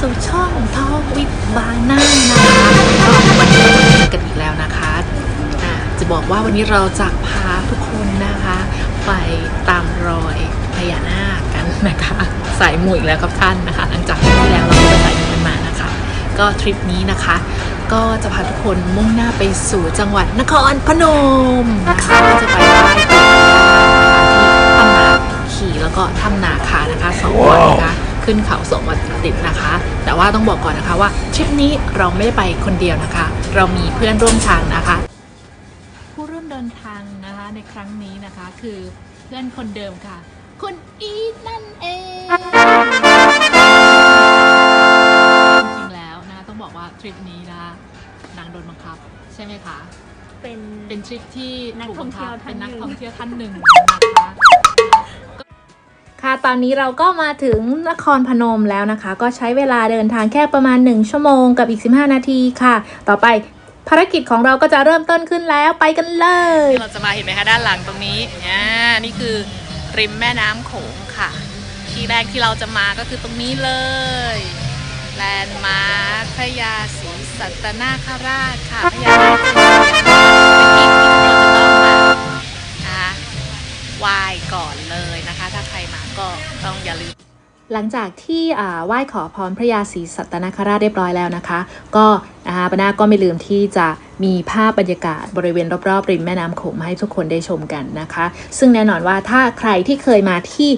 ของทองวิทบางนานะคะก็วันนี้เราเจอกันอีกแล้วนะคะจะบอกว่าวันนี้เราจะพาทุกคนนะคะ ไปตามรอยพญานาคกันนะคะสายมูอีกแล้วครับท่านนะคะ หลังจากที่แล้วเราไปสายมูกันมานะคะ ก็ทริปนี้นะคะ ก็จะพาทุกคนมุ่งหน้าไปสู่จังหวัดนครพนมนะคะก็จะไปไหว้ที่ถ้ำนาขี่แล้วก็ถ้ำนาคานะคะสองวันนะคะ ขึ้นเขาสองวันติดๆนะคะ แต่ว่าต้องบอกก่อนนะคะว่าทริปนี้เราไม่ได้ไปคนเดียวนะคะ เรามีเพื่อนร่วมทางนะคะ ผู้ร่วมเดินทางนะคะในครั้งนี้นะคะคือเพื่อนคนเดิมค่ะ คุณอีทนั่นเองจริงๆแล้วนะคะต้องบอกว่าทริปนี้นะคะนางโดนบังคับ ใช่ไหมคะ เป็น เป็นทริปที่นักถูท่องเที่ยวบัคับท่านเป็นนักหนึ่ง ท่องเที่ยวท่านหนึ่งนะคะ ค่ะตอนนี้เราก็มาถึงนครพนมแล้วนะคะ ก็ใช้เวลาเดินทางแค่ประมาณ 1 ชั่วโมงกับอีก 15 นาทีค่ะ ต่อไปภารกิจของเราก็จะเริ่มต้นขึ้นแล้วไปกันเลย เราจะมาเห็นไหมคะด้านหลังตรงนี้อ่านี่คือริมแม่น้ำโขงค่ะ ที่แรกที่เราจะมาก็คือตรงนี้เลยแลนด์มาร์คพญาศรีสัตนาคราชค่ะพญานาคเป็นที่ที่เร หลังจากที่ไหว้ขอพรพระยาศรีสัตนคราชเรียบร้อยแล้วนะคะ ก็นะคะปนาก็ไม่ลืมที่จะมีภาพบรรยากาศบริเวณรอบๆริมแม่น้ำโขงให้ทุกคนได้ชมกันนะคะ ซึ่งแน่นอนว่าถ้าใครที่เคยมาที่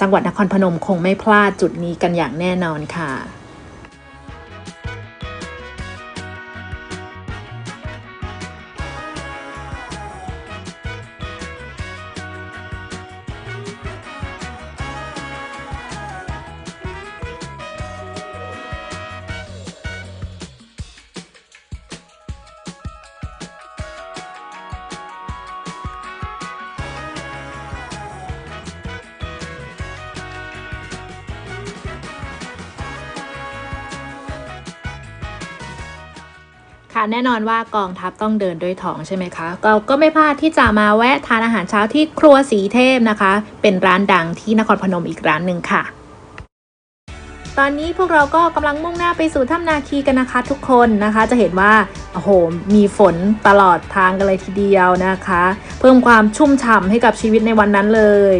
จังหวัดนครพนมคงไม่พลาดจุดนี้กันอย่างแน่นอนค่ะ ค่ะแน่นอนว่ากองทัพต้องเดินด้วยท้องใช่ไหมคะเราก็ไม่พลาดที่จะมาแวะทานอาหารเช้าที่ครัวสีเทพนะคะ เป็นร้านดังที่นครพนมอีกร้านหนึ่งค่ะ ตอนนี้พวกเราก็กำลังมุ่งหน้าไปสู่ถ้ำนาคีกันนะคะทุกคนนะคะ จะเห็นว่าโอ้โหมีฝนตลอดทางกันเลยทีเดียวนะคะ เพิ่มความชุ่มฉ่ำให้กับชีวิตในวันนั้นเลย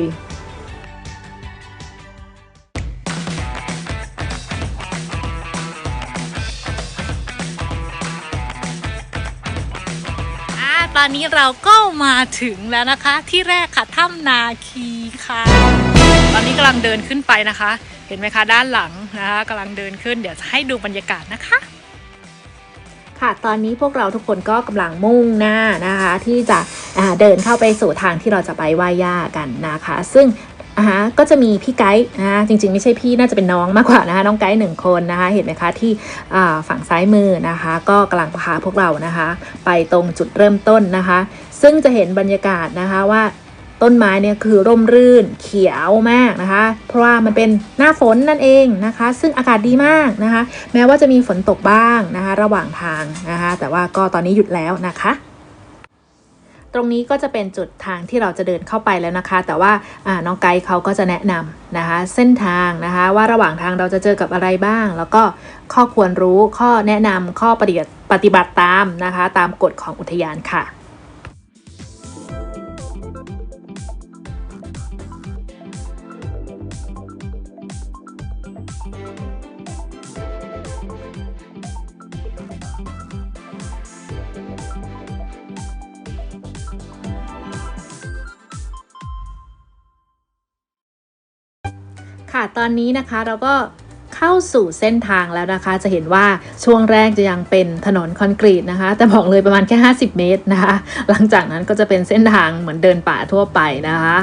าตอนนี้เราก็มาถึงแล้วนะคะ ที่แรกค่ะถ้ำนาคีค่ะ ตอนนี้กำลังเดินขึ้นไปนะคะ เห็นไหมคะด้านหลังนะคะกำลังเดินขึ้นเดี๋ยวจะให้ดูบรรยากาศนะคะ ค่ะตอนนี้พวกเราทุกคนก็กำลังมุ่งหน้านะคะ ที่จะเดินเข้าไปสู่ทางที่เราจะไปไหว้ย่ากันนะคะ ซึ่ง อ่าฮะก็จะมีพี่ไกด์นะคะจริงๆ ไม่ใช่พี่น่าจะเป็นน้องมากกว่านะคะน้องไกด์หนึ่งคนนะคะเห็นไหมคะที่ฝั่งซ้ายมือนะคะ ก็กำลังพาพวกเรานะคะ ไปตรงจุดเริ่มต้นนะคะ ซึ่งจะเห็นบรรยากาศนะคะว่าต้นไม้เนี่ยคือร่มรื่นเขียวมากนะคะ เพราะว่ามันเป็นหน้าฝนนั่นเองนะคะ ซึ่งอากาศดีมากนะคะ แม้ว่าจะมีฝนตกบ้างนะคะ ระหว่างทางนะคะ แต่ว่าก็ตอนนี้หยุดแล้วนะคะ ตรงนี้ก็จะเป็นจุดทางที่เราจะเดินเข้าไปแล้วนะคะ แต่ว่าน้องไกด์เขาก็จะแนะนำนะคะ เส้นทางนะคะว่าระหว่างทางเราจะเจอกับอะไรบ้าง แล้วก็ข้อควรรู้ข้อแนะนำข้อปฏิบัติตามนะคะ ตามกฎของอุทยานค่ะ ค่ะตอนนี้นะคะเราก็เข้าสู่เส้นทางแล้วนะคะ จะเห็นว่าช่วงแรกจะยังเป็นถนนคอนกรีตนะคะ แต่บอกเลยประมาณแค่ 50 เมตรนะคะ หลังจากนั้นก็จะเป็นเส้นทางเหมือนเดินป่าทั่วไปนะคะ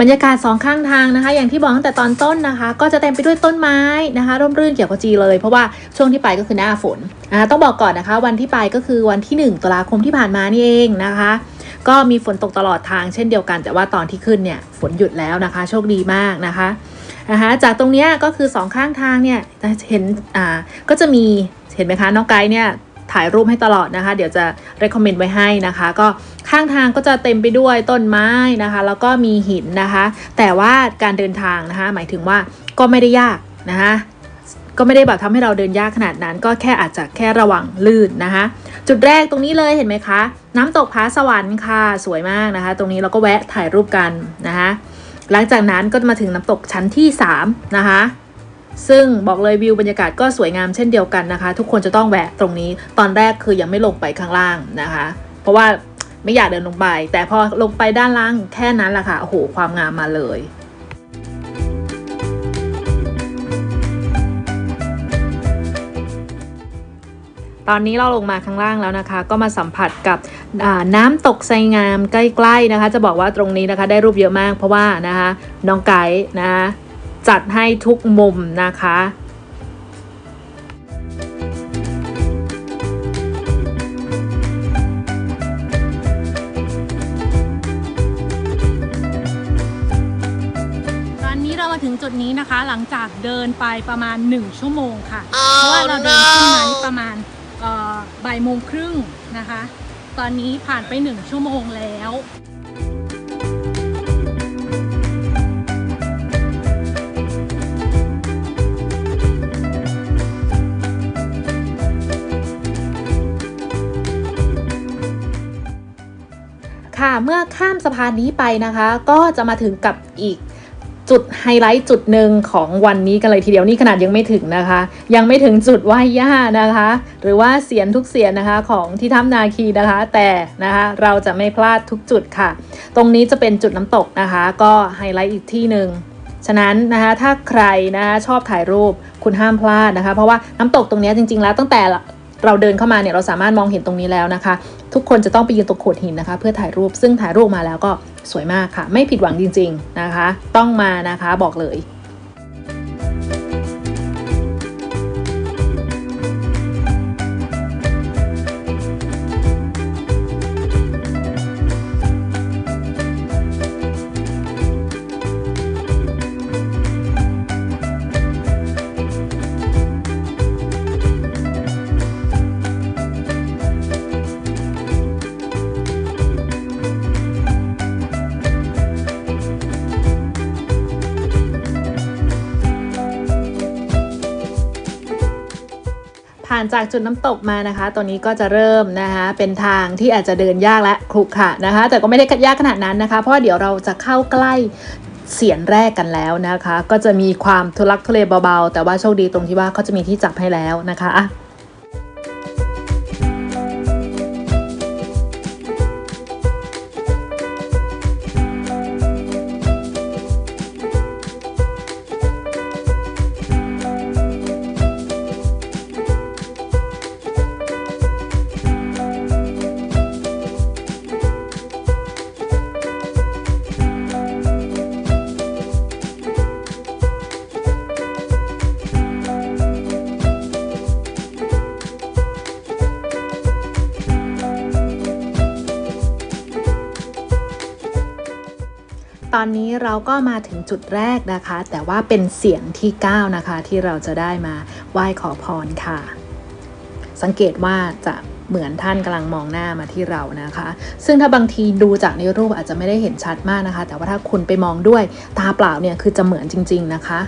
บรรยากาศสองข้างทางนะคะ อย่างที่บอกตั้งแต่ตอนต้นนะคะ ก็จะเต็มไปด้วยต้นไม้นะคะ ร่มรื่นเขียวขจีเลย เพราะว่าช่วงที่ไปก็คือหน้าฝนอ่าต้องบอกก่อนนะคะ วันที่ไปก็คือวันที่ 1ตุลาคมที่ผ่านมานี่เองนะคะก็มีฝนตกตลอดทางเช่นเดียวกัน แต่ว่าตอนที่ขึ้นเนี่ยฝนหยุดแล้วนะคะ โชคดีมากนะคะ นะคะจากตรงเนี้ยก็คือสองข้างทางเนี่ยเห็นอ่าก็จะมีเห็นไหมคะน้องไกด์เนี่ยถ่ายรูปให้ตลอดนะคะ เดี๋ยวจะ recommend ไว้ให้นะคะ ก็ข้างทางก็จะเต็มไปด้วยต้นไม้นะคะ แล้วก็มีหินนะคะ แต่ว่าการเดินทางนะคะ หมายถึงว่าก็ไม่ได้ยากนะคะก็ไม่ได้แบบทำให้เราเดินยากขนาดนั้น ก็แค่อาจจะแค่ระวังลื่นนะคะ จุดแรกตรงนี้เลยเห็นไหมคะ น้ำตกผาสวรรค์ค่ะสวยมากนะคะ ตรงนี้เราก็แวะถ่ายรูปกันนะคะ หลังจากนั้นก็มาถึงน้ำตกชั้นที่ 3 นะคะ ซึ่งบอกเลยวิวบรรยากาศก็สวยงามเช่นเดียวกันนะคะ ทุกคนจะต้องแวะตรงนี้ตอนแรกคือยังไม่ลงไปข้างล่างนะคะ เพราะว่าไม่อยากเดินลงไป แต่พอลงไปด้านล่างแค่นั้นแหละค่ะโอ้โหความงามมาเลย ตอนนี้เราลงมาข้างล่างแล้วนะคะ ก็มาสัมผัสกับอ่าน้ำตกไซงามใกล้ๆนะคะ จะบอกว่าตรงนี้นะคะได้รูปเยอะมากเพราะว่านะคะน้องไก่นะคะจัดให้ทุกมุมนะคะตอนนี้เรามาถึงจุดนี้นะคะหลังจากเดินไปประมาณ 1 ชั่วโมงค่ะ เพราะว่าเราเดินขึ้นมานี่ประมาณเอ่อ บ่ายโมงครึ่งนะคะ ตอนนี้ผ่านไป1ชั่วโมงแล้วค่ะเมื่อข้ามสะพานนี้ไปนะคะ ก็จะมาถึงกับอีก จุดไฮไลท์จุดหนึ่งของวันนี้กันเลยทีเดียวนี่ขนาดยังไม่ถึงนะคะ ยังไม่ถึงจุดไหว้ย่านะคะ หรือว่าเสียนทุกเสียนนะคะของที่ถ้ำนาคีนะคะ แต่นะคะเราจะไม่พลาดทุกจุดค่ะ ตรงนี้จะเป็นจุดน้ำตกนะคะ ก็ไฮไลท์อีกที่หนึ่งฉะนั้นนะคะถ้าใครนะคะชอบถ่ายรูปคุณห้ามพลาดนะคะ เพราะว่าน้ำตกตรงนี้จริง ๆ แล้วตั้งแต่เราเดินเข้ามาเนี่ยเราสามารถมองเห็นตรงนี้แล้วนะคะ ทุกคนจะต้องไปยืนตรงโขดหินนะคะ เพื่อถ่ายรูปซึ่งถ่ายรูปมาแล้วก็สวยมากค่ะ ไม่ผิดหวังจริง ๆนะคะ ต้องมานะคะบอกเลยานจากจุดน้ำตกมานะคะ ตอนนี้ก็จะเริ่มนะคะเป็นทางที่อาจจะเดินยากและขรุขระนะคะ แต่ก็ไม่ได้ยากขนาดนั้นนะคะ เพราะว่าเดี๋ยวเราจะเข้าใกล้เสียนแรกกันแล้วนะคะ ก็จะมีความทุลักทุเลเบาๆ แต่ว่าโชคดีตรงที่ว่าเขาจะมีที่จับให้แล้วนะคะ อะตอนนี้เราก็มาถึงจุดแรกนะคะ แต่ว่าเป็นเสียงที่ 9 นะคะ ที่เราจะได้มาไหว้ขอพรค่ะ สังเกตว่าจะเหมือนท่านกำลังมองหน้ามาที่เรานะคะ ซึ่งถ้าบางทีดูจากในรูปอาจจะไม่ได้เห็นชัดมากนะคะ แต่ว่าถ้าคุณไปมองด้วยตาเปล่าเนี่ยคือจะเหมือนจริง ๆนะคะ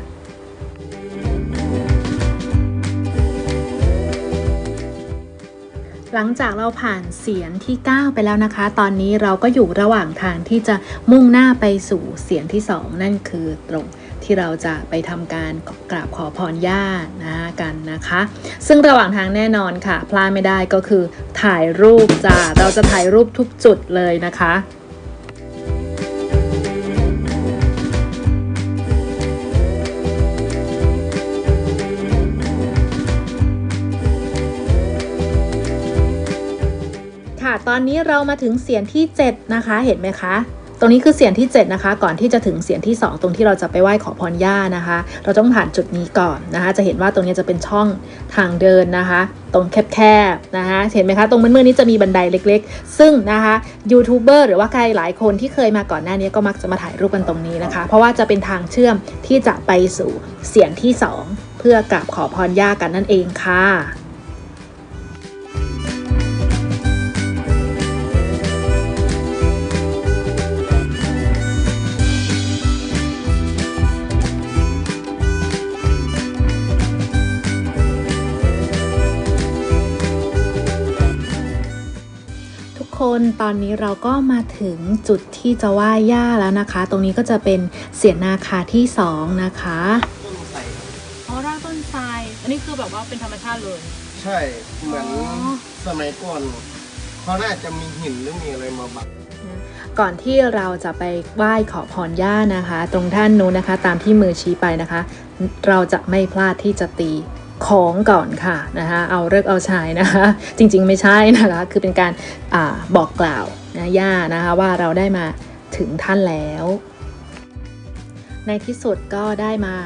หลังจากเราผ่านเสียงที่ 9 ไปแล้วนะคะ ตอนนี้เราก็อยู่ระหว่างทางที่จะมุ่งหน้าไปสู่เสียงที่ 2 นั่นคือตรงที่เราจะไปทำการกราบขอพรญาตินะกันนะคะ ซึ่งระหว่างทางแน่นอนค่ะ พลาดไม่ได้ก็คือถ่ายรูปจ้าเราจะถ่ายรูปทุกจุดเลยนะคะ ตอนนี้เรามาถึงเสียงที่ 7 นะคะ เห็นไหมคะ ตรงนี้คือเสียงที่ 7 นะคะ ก่อนที่จะถึงเสียงที่ 2 ตรงที่เราจะไปไหว้ขอพรย่านะคะ เราต้องผ่านจุดนี้ก่อนนะคะ จะเห็นว่าตรงนี้จะเป็นช่องทางเดินนะคะ ตรงแคบๆนะคะ เห็นไหมคะ ตรงมือๆนี้จะมีบันไดเล็ก ๆ ซึ่งนะคะยูทูบเบอร์หรือว่าใครหลายคนที่เคยมาก่อนหน้านี้ก็มักจะมาถ่ายรูปกันตรงนี้นะคะ เพราะว่าจะเป็นทางเชื่อมที่จะไปสู่เสียงที่ 2 เพื่อกราบขอพรย่ากันนั่นเองค่ะ นตอนนี้เราก็มาถึงจุดที่จะไหว้ย่าแล้วนะคะ ตรงนี้ก็จะเป็นเสียนนาคาที่สองนะคะต้นไทรอ๋อรากต้นไทรอันนี้คือแบบว่าเป็นธรรมชาติเลย ใช่เหมือนอ๋อ สมัยก่อนเขาน่าจะมีหินหรือมีอะไรมาบัง ก่อนที่เราจะไปไหว้ขอพรย่านะคะ ตรงท่านนู้นนะคะ ตามที่มือชี้ไปนะคะ เราจะไม่พลาดที่จะตี ของก่อนค่ะนะคะเอาเลิกเอาชัยนะคะ จริงๆไม่ใช่นะคะ คือเป็นการอาบอกกล่าวนะย่านะคะว่าเราได้มาถึงท่านแล้ว ในที่สุดก็ได้มา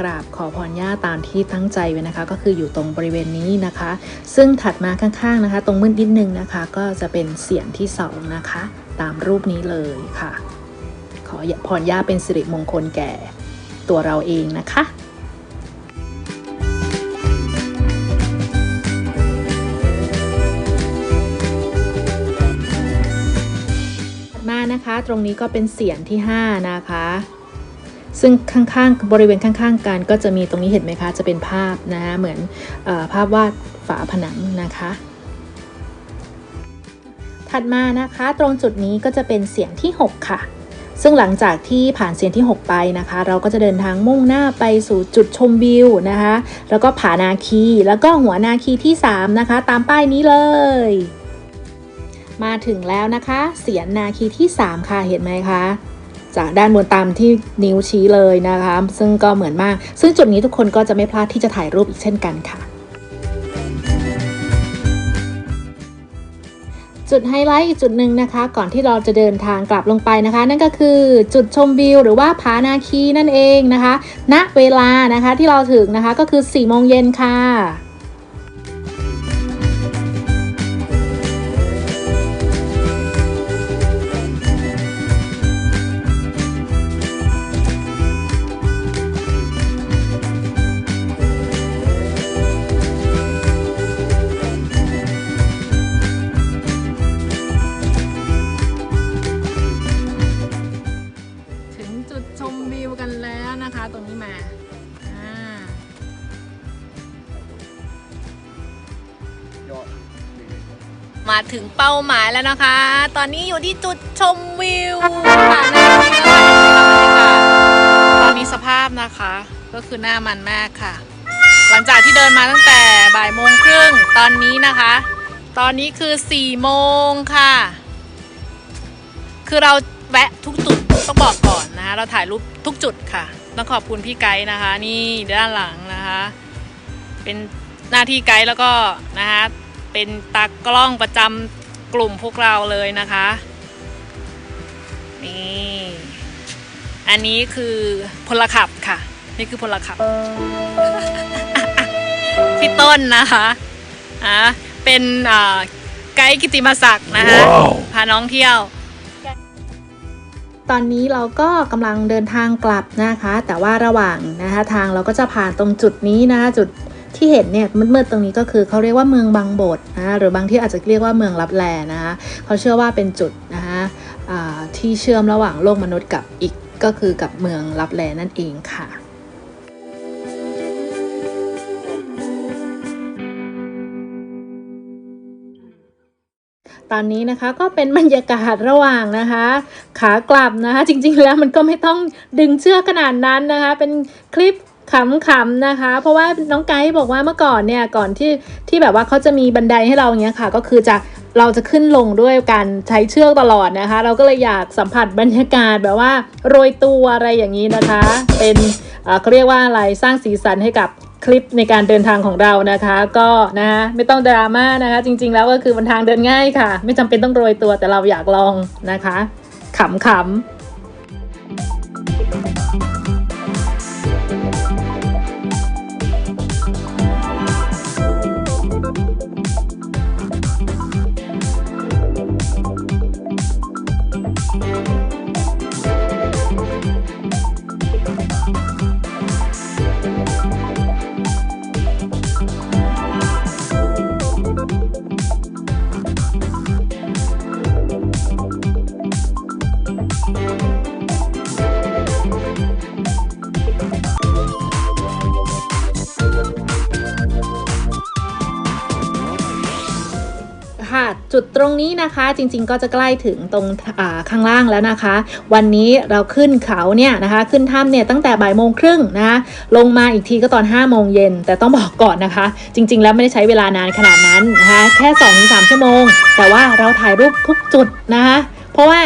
กราบขอพรย่าตามที่ตั้งใจไว้นะคะ ก็คืออยู่ตรงบริเวณนี้นะคะ ซึ่งถัดมาข้างๆนะคะ ตรงมืดนิดนึงนะคะ ก็จะเป็นเสียงที่สองนะคะ ตามรูปนี้เลยค่ะ ขอพรย่าเป็นสิริมงคลแก่ตัวเราเองนะคะ นะคะ ตรงนี้ก็เป็นเสียงที่ 5 นะคะ ซึ่งข้างๆบริเวณข้างๆกันก็จะมีตรงนี้เห็นไหมคะ จะเป็นภาพนะคะเหมือนออภาพวาดฝาผนังนะคะ ถัดมานะคะตรงจุดนี้ก็จะเป็นเสียงที่ 6 ค่ะซึ่งหลังจากที่ผ่านเสียงที่ 6 ไปนะคะ เราก็จะเดินทางมุ่งหน้าไปสู่จุดชมวิวนะคะ แล้วก็ผานาคีแล้วก็หัวนาคีที่ 3 นะคะ ตามป้ายนี้เลย มาถึงแล้วนะคะเสียนนาคีที่ 3 ค่ะเห็นไหมคะจากด้านบนตามที่นิ้วชี้เลยนะคะ ซึ่งก็เหมือนมาก ซึ่งจุดนี้ทุกคนก็จะไม่พลาดที่จะถ่ายรูปอีกเช่นกันค่ะ จุดไฮไลท์อีกจุดหนึ่งนะคะ ก่อนที่เราจะเดินทางกลับลงไปนะคะ นั่นก็คือจุดชมวิวหรือว่าผานาคีนั่นเองนะคะ ณเวลานะคะที่เราถึงนะคะก็คือ4โมงเย็นค่ะ ถึงเป้าหมายแล้วนะคะ ตอนนี้อยู่ที่จุดชมวิวค่ะหน้าที่แล้วค่ะตอนนี้สภาพนะคะ ก็คือหน้ามันมากค่ะ หลังจากที่เดินมาตั้งแต่บ่ายโมงครึ่งตอนนี้นะคะ ตอนนี้คือ4โมงค่ะ คือเราแวะทุกจุดต้องบอกก่อนนะคะ เราถ่ายรูปทุกจุดค่ะ ต้องขอบคุณพี่ไกด์นะคะ นี่ด้านหลังนะคะ เป็นหน้าที่ไกด์แล้วก็นะคะ เป็นตากล้องประจำกลุ่มพวกเราเลยนะคะ นี่ อันนี้คือพลขับค่ะ นี่คือพลขับ พี่ต้นนะคะอะเป็นอ่าไกด์กิติมศักดิ์นะคะพาน้องเที่ยว ตอนนี้เราก็กำลังเดินทางกลับนะคะ แต่ว่าระหว่างนะคะทางเราก็จะผ่านตรงจุดนี้นะคะจุด ที่เห็นเนี่ยมืดๆตรงนี้ก็คือเขาเรียกว่าเมืองบางบดนะหรือบางที่อาจจะเรียกว่าเมืองลับแลนะคะเขาเชื่อว่าเป็นจุดนะคะที่เชื่อมระหว่างโลกมนุษย์กับอีกก็คือกับเมืองลับแลนั่นเองค่ะตอนนี้นะคะก็เป็นบรรยากาศระหว่างนะคะ ขากลับนะคะ จริงๆแล้วมันก็ไม่ต้องดึงเชือกขนาดนั้นนะคะ เป็นคลิป ขำๆนะคะ เพราะว่าน้องไกด์บอกว่าเมื่อก่อนเนี่ยก่อนที่ที่แบบว่าเขาจะมีบันไดให้เราอย่างเงี้ยค่ะ ก็คือจะเราจะขึ้นลงด้วยการใช้เชือกตลอดนะคะ เราก็เลยอยากสัมผัสบรรยากาศแบบว่าโรยตัวอะไรอย่างนี้นะคะ เป็นเอ่อเขาเรียกว่าอะไรสร้างสีสันให้กับคลิปในการเดินทางของเรานะคะ ก็นะคะไม่ต้องดราม่านะคะ จริง ๆ แล้วก็คือมันทางเดินง่ายค่ะ ไม่จำเป็นต้องโรยตัวแต่เราอยากลองนะคะขำๆ รงนี้นะคะจริงๆก็จะใกล้ถึงตรงข้างล่างแล้วนะคะ วันนี้เราขึ้นเขาเนี่ยนะคะขึ้นถ้ำเนี่ยตั้งแต่บ่ายโมงครึ่งนะคะลงมาอีกทีก็ตอน5้าโมงเย็นแต่ต้องบอกก่อนนะคะ จริง ๆ แล้วไม่ได้ใช้เวลานานขนาดนั้นนะคะแค่2อถึงสชั่วโมง แต่ว่าเราถ่ายรูปทุกจุดนะคะเพราะว่า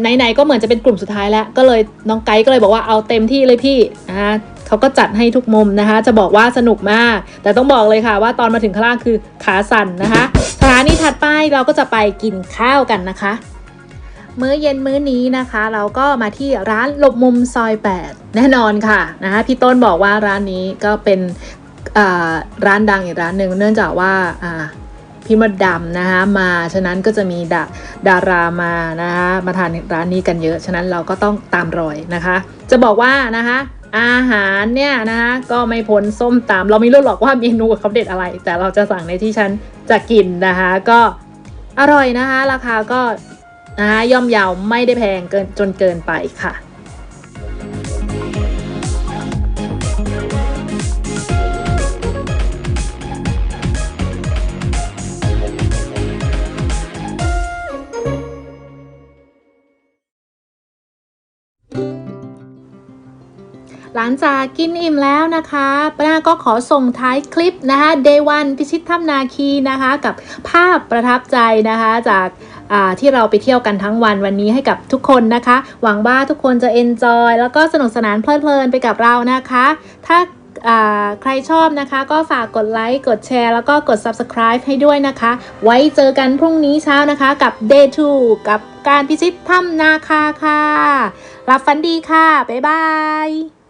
ไหนๆก็เหมือนจะเป็นกลุ่มสุดท้ายแล้ว ก็เลยน้องไกด์ก็เลยบอกว่าเอาเต็มที่เลยพี่นะคะ เขาก็จัดให้ทุกมุมนะคะ จะบอกว่าสนุกมาก แต่ต้องบอกเลยค่ะว่าตอนมาถึงข้างล่างคือขาสั่นนะคะ สถานีถัดไปเราก็จะไปกินข้าวกันนะคะ มื้อเย็นมื้อนี้นะคะ เราก็มาที่ร้านหลบมุมซอย 8 แน่นอนค่ะนะคะพี่ต้นบอกว่าร้านนี้ก็เป็นร้านดังอีกร้านหนึ่งเนื่องจากว่าอ่าพี่มดดำนะคะมาฉะนั้นก็จะมีดาดารามานะคะมาทานร้านนี้กันเยอะ ฉะนั้นเราก็ต้องตามรอยนะคะ จะบอกว่านะคะ อาหารเนี่ยนะคะก็ไม่พ้นส้มตำเราไม่รู้หรอกว่าเมนูเขาเด็ดอะไร แต่เราจะสั่งในที่ฉันจะกินนะคะก็อร่อยนะคะ ราคาก็นะคะย่อมเยาวไม่ได้แพงเกินจนเกินไปค่ะ หลังจากกินอิ่มแล้วนะคะป้าก็ขอส่งท้ายคลิปนะคะ Day 1พิชิตถ้ำนาคีนะคะ กับภาพประทับใจนะคะ จากที่เราไปเที่ยวกันทั้งวันวันนี้ให้กับทุกคนนะคะ หวังว่าทุกคนจะ enjoy แล้วก็สนุกสนานเพลิดเพลินไปกับเรานะคะ ถ้าอ่าใครชอบนะคะ ก็ฝากกดไลค์กดแชร์ แล้วก็กด subscribe ให้ด้วยนะคะ ไว้เจอกันพรุ่งนี้เช้านะคะ กับ Day 2 กับการพิชิตถ้ำนาคาค่ะรับฟันดีค่ะ บ๊ายบาย